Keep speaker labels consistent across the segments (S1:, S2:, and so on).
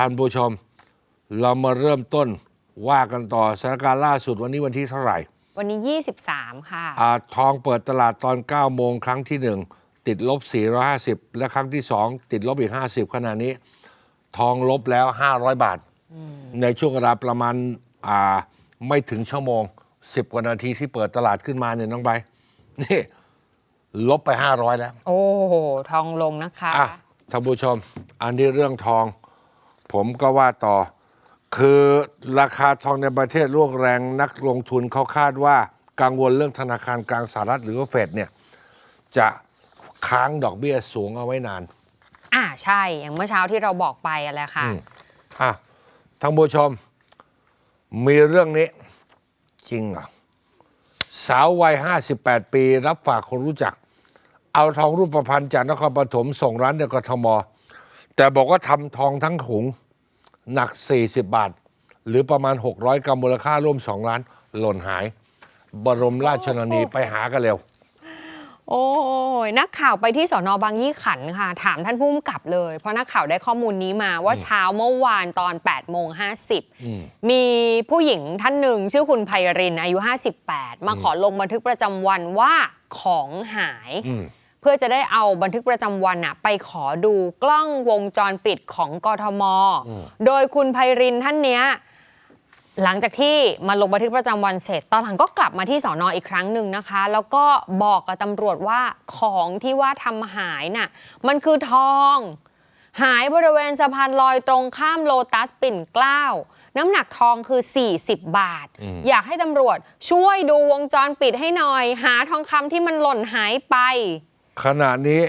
S1: ท่านผู้ชม เรามาเริ่มต้นว่ากันต่อสถานการณ์ล่าสุดวันนี้วันที่เท่าไหร่
S2: วันนี้ 23 ค่ะ
S1: อาทองเปิดตลาดตอน 9 โมงครั้งที่ 1 ติดลบ 450 และครั้งที่ 2 ติดลบอีก 50 ขณะนี้ ทองลบแล้ว 500 บาท ในช่วงเวลาประมาณอ่าไม่ถึงชั่วโมง 10 กว่านาทีที่เปิดตลาดขึ้นมาเนี่ยน้องใบนี่ลบไป 500 แล้ว
S2: โอ้โห ทองลงนะคะ
S1: อะท่านผู้ชม อันนี้เรื่องทอง ผมก็ว่าต่อ คือราคาทองในประเทศร่วงแรงนักลงทุนเขาคาดว่ากังวลเรื่องธนาคารกลางสหรัฐหรือว่าเฟดเนี่ย จะค้างดอกเบี้ยสูงเอาไว้นาน
S2: อ่าใช่ อย่างเมื่อเช้าที่เราบอกไปอะไรค่ะ
S1: อืมอะท่านผู้ชม มีเรื่องนี้ จริงเหรอสาววัย 58 ปี รับฝากคนรู้จัก เอาทองรูปพรรณจากนครปฐมส่งร้านในกทม แต่บอกว่าทำทองทั้งถุงหนัก 40 บาท หรือประมาณ 600 กรัมมูลค่าร่วม 2 ล้าน หล่นหาย บรมราชชนนีไปหากันเร็ว
S2: โอ้ยนักข่าวไปที่สอนอบางยี่ขันธ์ค่ะ ถามท่านผู้กำกับเลย เพราะนักข่าวได้ข้อมูลนี้มาว่าเช้าเมื่อวานตอน8โมง
S1: อืม
S2: 50 มีผู้หญิงท่านหนึ่ง ชื่อคุณไพรินอายุ 58 มาขอลงบันทึกประจำวันว่าของหาย
S1: อืม
S2: เพื่อจะได้เอาบันทึกประจำวันอะไปขอดูกล้องวงจรปิดของกทม
S1: อืม
S2: โดยคุณไพรินท่านเนี้ยหลังจากที่มาลงบันทึกประจำวันเสร็จ ตอนหลังก็กลับมาที่สอนออีกครั้งหนึ่งนะคะ แล้วก็บอกกับตำรวจว่าของที่ว่าทำหายน่ะมันคือทอง หายบริเวณสะพานลอยตรงข้ามโลตัสปิ่นเกล้า น้ำหนักทองคือ 40 บาท
S1: อืม
S2: อยากให้ตำรวจช่วยดูวงจรปิดให้หน่อย หาทองคำที่มันหล่นหายไป
S1: ขณะนี้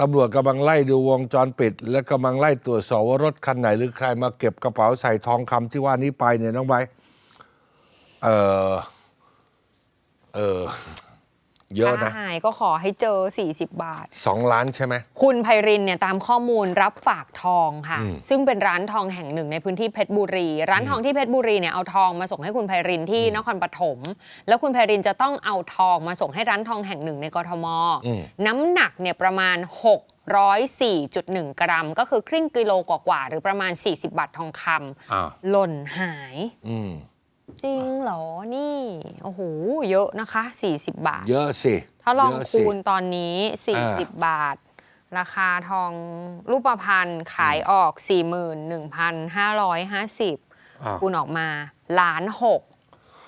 S1: ตำรวจกำลังไล่ดูวงจรปิด และกำลังไล่ตรวจสอบว่ารถคันไหนหรือใครมาเก็บกระเป๋าใส่ทองคำที่ว่านี้ไปเนี่ยน้องใบร์ทเออเออ เยอะนะ
S2: ถ้าหายก็ขอให้เจอ 40 บาท
S1: สองล้านใช่ไหม
S2: คุณไพรินเนี่ยตามข้อมูลรับฝากทองค่ะ
S1: อืม
S2: ซึ่งเป็นร้านทองแห่งหนึ่งในพื้นที่เพชรบุรี ร้านทองที่เพชรบุรีเนี่ยเอาทองมาส่งให้คุณไพรินที่นครปฐม แล้วคุณไพรินจะต้องเอาทองมาส่งให้ร้านทองแห่งหนึ่งในกทม
S1: อืม
S2: น้ำหนักเนี่ยประมาณ604.1 กรัม ก็คือครึ่งกิโลกว่าๆหรือประมาณ 40 บาททองค
S1: อ่าำ
S2: หล่นหาย
S1: อืม
S2: จริงเหรอ นี่ โอ้โห เยอะนะคะ 40 บาท
S1: เยอะสิ
S2: ถ้าลอง
S1: เยะสิ
S2: คูณตอนนี้
S1: อ่า
S2: 40 บาท ราคาทองรูปพรรณขายออก 41,550
S1: อ่า
S2: คูณออกมาล้านหก